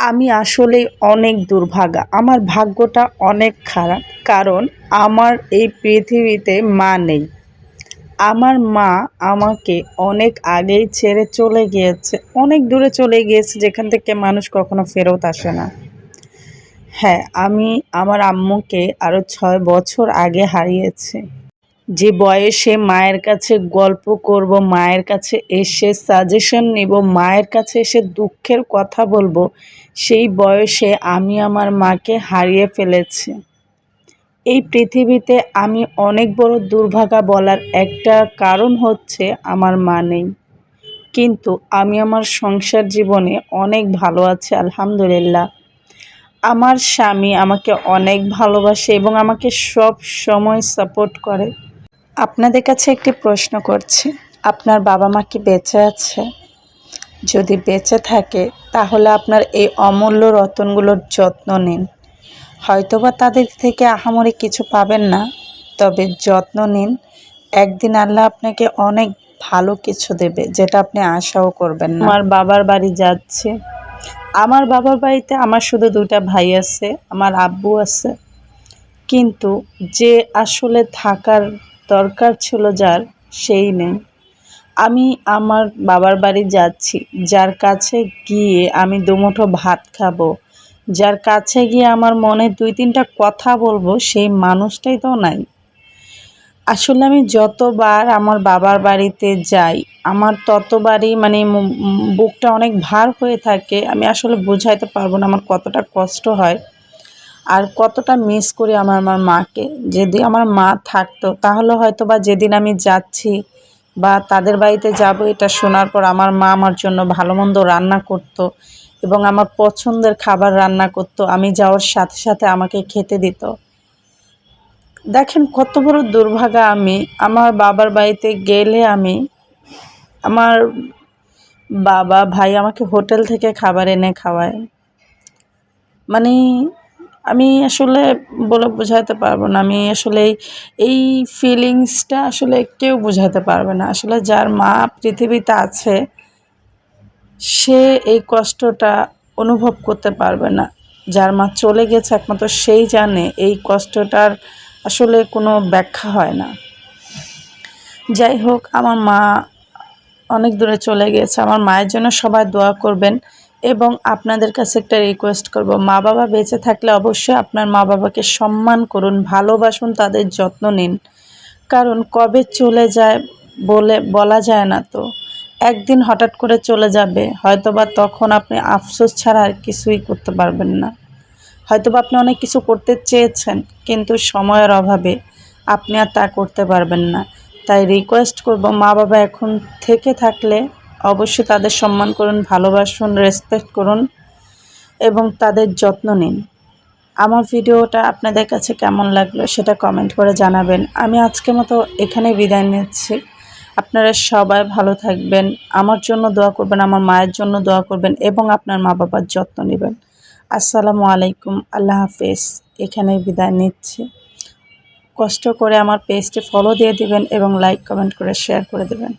আমি আসলে অনেক দুর্ভাগা। আমার ভাগ্যটা অনেক খারাপ, কারণ আমার এই পৃথিবীতে মা নেই। আমার মা আমাকে অনেক আগেই ছেড়ে চলে গিয়েছে। অনেক দূরে চলে গিয়েছে, যেখান থেকে মানুষ কখনো ফেরত আসে না। হ্যাঁ আমি আমার আম্মুকে আরও ছয় বছর আগে হারিয়েছি। যে বয়সে মায়ের কাছে গল্প করব, মায়ের কাছে এসে সাজেশন নেব, মায়ের কাছে এসে দুঃখের কথা বলব, সেই বয়সে আমি আমার মাকে হারিয়ে ফেলেছি। এই পৃথিবীতে আমি অনেক বড় দুর্ভাগা বলার একটা কারণ হচ্ছে আমার মা নেই। কিন্তু আমি আমার সংসার জীবনে অনেক ভালো আছি, আলহামদুলিল্লাহ। আমার স্বামী আমাকে অনেক ভালোবাসে এবং আমাকে সব সময় সাপোর্ট করে। আপনাদের কাছে একটি প্রশ্ন করছি। আপনার বাবা মা কি বেঁচে আছে? যদি বেঁচে থাকে, তাহলে আপনার এই অমূল্য রতনগুলোর যত্ন নিন। হয়তোবা তাদের থেকে আহামরি কিছু পাবেন না, তবে যত্ন নিন। একদিন আল্লাহ আপনাকে অনেক ভালো কিছু দেবে, যেটা আপনি আশাও করবেন না। আমার বাবার বাড়ি যাচ্ছে। আমার বাবার বাড়িতে আমার শুধু দুটা ভাই আছে, আমার আব্বু আছে। কিন্তু যে আসলে থাকার দরকার ছিল যার, সেই নেই। আমি আমার বাবার বাড়ি যাচ্ছি, যার কাছে গিয়ে আমি দুমুঠো ভাত খাব। যার কাছে গিয়ে আমার মনে দুই তিনটা কথা বলব, সেই মানুষটাই তো নাই। আসলে আমি যতবার আমার বাবার বাড়িতে যাই, আমার ততবারই মানে বুকটা অনেক ভার হয়ে থাকে। আমি আসলে বোঝাইতে পারব না আমার কতটা কষ্ট হয়। আর কতটা মিস করি আমার আমার মাকে। যদি আমার মা থাকতো, তাহলে হয়তো বা যেদিন আমি যাচ্ছি বা তাদের বাড়িতে যাব, এটা শোনার পর আমার মা আমার জন্য ভালো মন্দ রান্না করত এবং আমার পছন্দের খাবার রান্না করত। আমি যাওয়ার সাথে সাথে আমাকে খেতে দিত। দেখেন কত বড় দুর্ভাগা আমি। আমার বাবার বাড়িতে গেলে আমি আমার বাবা ভাই আমাকে হোটেল থেকে খাবার এনে খাওয়ায়। মানে আমি আসলে বলে বোঝাতে পারব না। আমি আসলে এই ফিলিংসটা আসলে কেউ বোঝাতে পারবে না। আসলে যার মা পৃথিবীতে আছে, সে এই কষ্টটা অনুভব করতে পারবে না। যার মা চলে গেছে একমাত্র সেই জানে এই কষ্টটার আসলে কোনো ব্যাখ্যা হয় না। যাই হোক, আমার মা অনেক দূরে চলে গিয়েছে আমার মায়ের জন্য সবাই দোয়া করবেন। এবং আপনাদের কাছে একটা রিকোয়েস্ট করব। মা বাবা বেঁচে থাকলে অবশ্যই আপনার মা বাবাকে সম্মান করুন, ভালোবাসুন, তাদের যত্ন নিন। কারণ কবে চলে যায় বলে বলা যায় না তো। একদিন হঠাৎ করে চলে যাবে, হয়তোবা তখন আপনি আফসোস ছাড়া আর কিছুই করতে পারবেন না। হয়তোবা আপনি অনেক কিছু করতে চেয়েছেন, কিন্তু সময়ের অভাবে আপনি আর তা করতে পারবেন না। তাই রিকোয়েস্ট করব মা বাবা এখন থেকে থাকলে অবশ্যই তাদের সম্মান করুন, ভালোবাসুন রেসপেক্ট করুন এবং তাদের যত্ন নিন। আমার ভিডিওটা আপনাদের কাছে কেমন লাগল সেটা কমেন্ট করে জানাবেন। আমি আজকে মতো এখানে বিদায় নিচ্ছি। আপনারা সবাই ভালো থাকবেন, আমার জন্য দোয়া করবেন, আমার মায়ের জন্য দোয়া করবেন এবং আপনার মা বাবার যত্ন নেবেন। আসসালামু আলাইকুম, আল্লাহ হাফেজ। এখানেই বিদায় নিচ্ছি। কষ্ট করে আমার পেজটি ফলো দিয়ে দিবেন এবং লাইক কমেন্ট করে শেয়ার করে দেবেন।